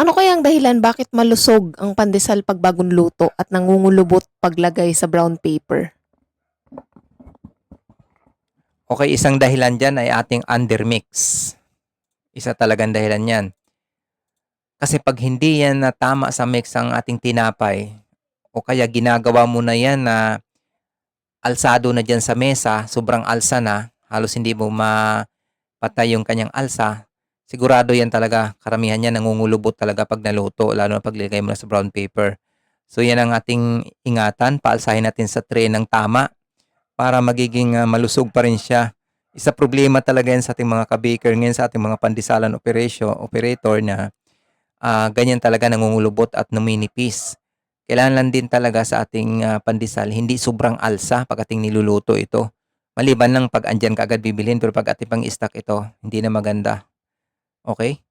Ano kaya ang dahilan bakit malusog ang pandesal pag bagong luto at nangungulubot paglagay sa brown paper? Okay, isang dahilan dyan ay ating undermix. Isa talagang dahilan yan. Kasi pag hindi yan na tama sa mix ang ating tinapay, o kaya ginagawa mo na yan na alsado na dyan sa mesa, sobrang alsa na, halos hindi mo mapatay yung kanyang alsa, sigurado yan talaga, karamihan yan nangungulubot talaga pag naluto, lalo na paglagay mo na sa brown paper. So yan ang ating ingatan, paalsahin natin sa tray ng tama para magiging ah, malusog pa rin siya. Isa problema talaga yan sa ating mga ka-baker ngayon sa ating mga pandisalan operation, operator na ah, ganyan talaga nangungulubot at numinipis. Kailangan lang din talaga sa ating ah, pandesal, hindi sobrang alsa pag ating niluluto ito. Maliban lang pag andyan ka agad bibilhin, pero pag ating pang stock ito, hindi na maganda. Okay?